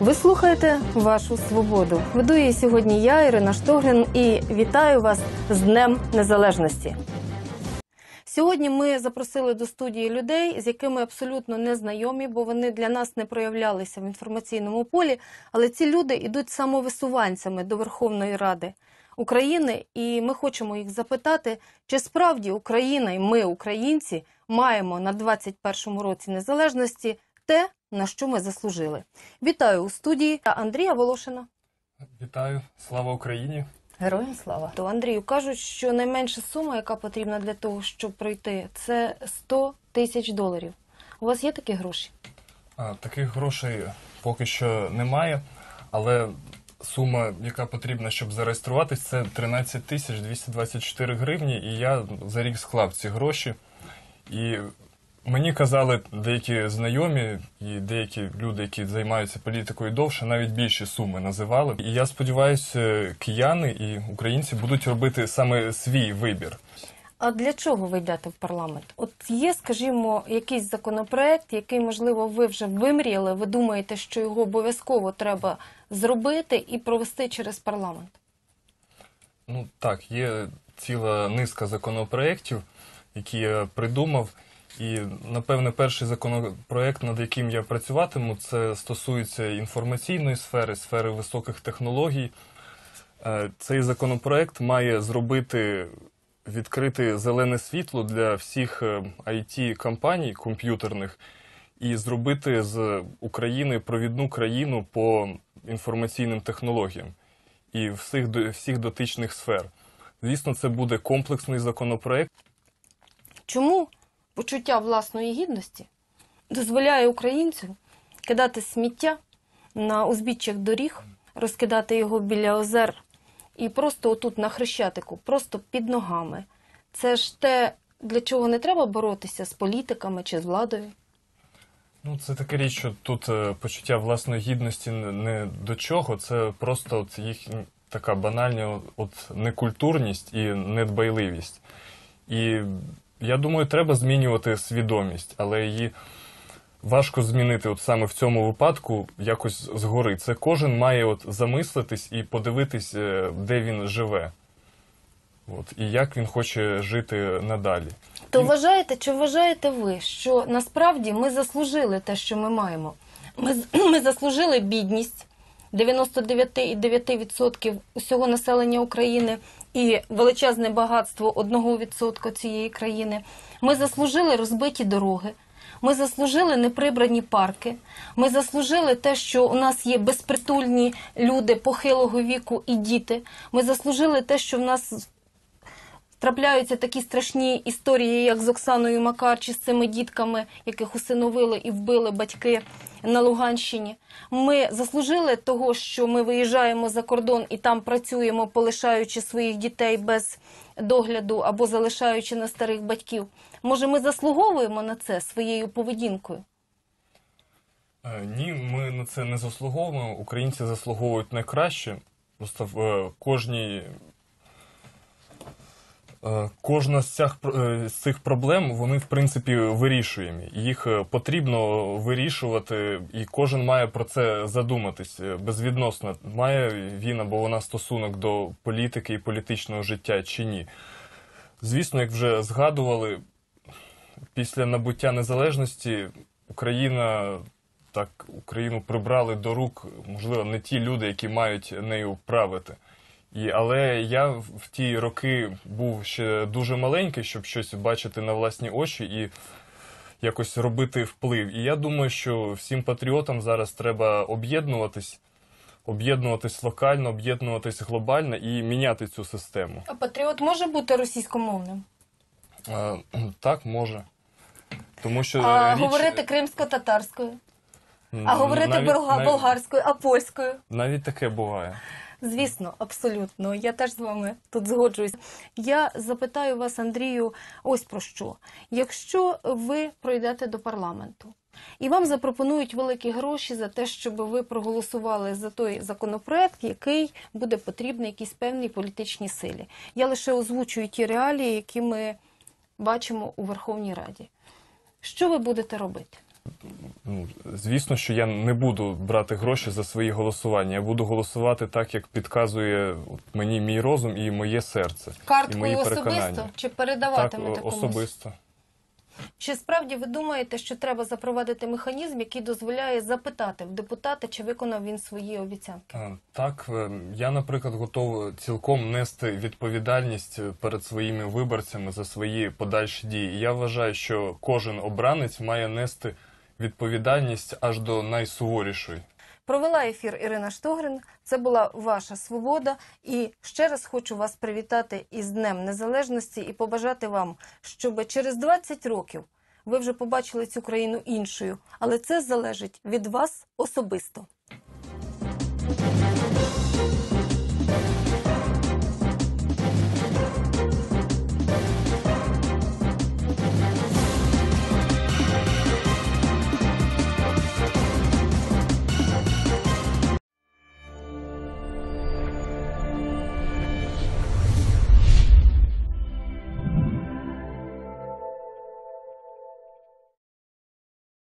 Ви слухаєте вашу свободу. Веду її сьогодні я, Ірина Штогрин, і вітаю вас з Днем Незалежності. Сьогодні ми запросили до студії людей, з якими абсолютно не знайомі, бо вони для нас не проявлялися в інформаційному полі. Але ці люди йдуть самовисуванцями до Верховної Ради України, і ми хочемо їх запитати, чи справді Україна і ми, українці, маємо на 21-му році незалежності те, на що ми заслужили. Вітаю у студії Андрія Волошина. Вітаю, слава Україні! Героям слава. То Андрію кажуть, що найменша сума, яка потрібна для того, щоб пройти, це 100 тисяч доларів. У вас є такі гроші? А, таких грошей поки що немає, але сума, яка потрібна, щоб зареєструватись, це 13 тисяч 224 гривні, і я за рік склав ці гроші. І мені казали деякі знайомі і деякі люди, які займаються політикою довше, навіть більші суми називали. І я сподіваюся, кияни і українці будуть робити саме свій вибір. А для чого ви йдете в парламент? От є, скажімо, якийсь законопроект, який, можливо, ви вже вимріяли, ви думаєте, що його обов'язково треба зробити і провести через парламент? Ну так, є ціла низка законопроєктів, які я придумав. І, напевне, перший законопроект, над яким я працюватиму, це стосується інформаційної сфери, сфери високих технологій. Е, Цей законопроект має зробити відкрити зелене світло для всіх it компаній комп'ютерних і зробити з України провідну країну по інформаційним технологіям і всіх, всіх дотичних сфер. Звісно, це буде комплексний законопроект. Чому почуття власної гідності дозволяє українцю кидати сміття на узбіччях доріг, розкидати його біля озер і просто отут на хрещатику, просто під ногами? Це ж те, для чого не треба боротися з політиками чи з владою. Ну, це така річ, що тут е, почуття власної гідності не- до чого, це просто от їх така банальна от некультурність і недбайливість. І я думаю, треба змінювати свідомість, але її важко змінити от саме в цьому випадку якось згори. Це кожен має от замислитись і подивитись, е, де він живе. От, і як він хоче жити надалі. То вважаєте, чи вважаєте ви, що насправді ми заслужили те, що ми маємо? Ми, ми заслужили бідність 99,9% усього населення України і величезне багатство 1% цієї країни. Ми заслужили розбиті дороги. Ми заслужили неприбрані парки. Ми заслужили те, що у нас є безпритульні люди похилого віку і діти. Ми заслужили те, що в нас трапляються такі страшні історії, як з Оксаною Макарчі, з цими дітками, яких усиновили і вбили батьки на Луганщині. Ми заслужили того, що ми виїжджаємо за кордон і там працюємо, полишаючи своїх дітей без догляду або залишаючи на старих батьків. Може, ми заслуговуємо на це своєю поведінкою? Е, Ні, ми на це не заслуговуємо. Українці заслуговують найкраще. Просто в е, кожній. Е, Кожна з цих, е, з цих проблем, вони в принципі вирішуємі. Їх е, потрібно вирішувати, і кожен має про це задуматись безвідносно. Має він або вона стосунок до політики і політичного життя чи ні. Звісно, як вже згадували, після набуття незалежності Україна так Україну прибрали до рук, можливо, не ті люди, які мають нею правити. І, але я в ті роки був ще дуже маленький, щоб щось бачити на власні очі і якось робити вплив. І я думаю, що всім патріотам зараз треба об'єднуватись, об'єднуватись локально, об'єднуватись глобально і міняти цю систему. А патріот може бути російськомовним? Е, Так, може. Тому що А річ, говорити кримсько-татарською? А говорити навіть- болга- навіть- болгарською, а польською? Навіть таке буває. Звісно, абсолютно. Я теж з вами тут згоджуюсь. Я запитаю вас, Андрію, ось про що. Якщо ви пройдете до парламенту і вам запропонують великі гроші за те, щоб ви проголосували за той законопроект, який буде потрібний якійсь певній політичній силі. Я лише озвучую ті реалії, які ми бачимо у Верховній Раді. Що ви будете робити? Ну, звісно, що я не буду брати гроші за свої голосування. Я буду голосувати так, як підказує от мені мій розум і моє серце. і Карткою мої особисто переконання. чи Так, передаватимете о- комусь? особисто. Чи справді ви думаєте, що треба запровадити механізм, який дозволяє запитати в депутата, чи виконав він свої обіцянки? Е, Так, е, я, наприклад, готов цілком нести відповідальність е, перед своїми виборцями за свої подальші дії. І Я вважаю, що кожен обранець має нести відповідальність аж до найсуворішої. Провела ефір Ірина Штогрин. Це була ваша свобода. І ще раз хочу вас привітати із Днем Незалежності і побажати вам, щоб через 20 років ви вже побачили цю країну іншою. Але це залежить від вас особисто.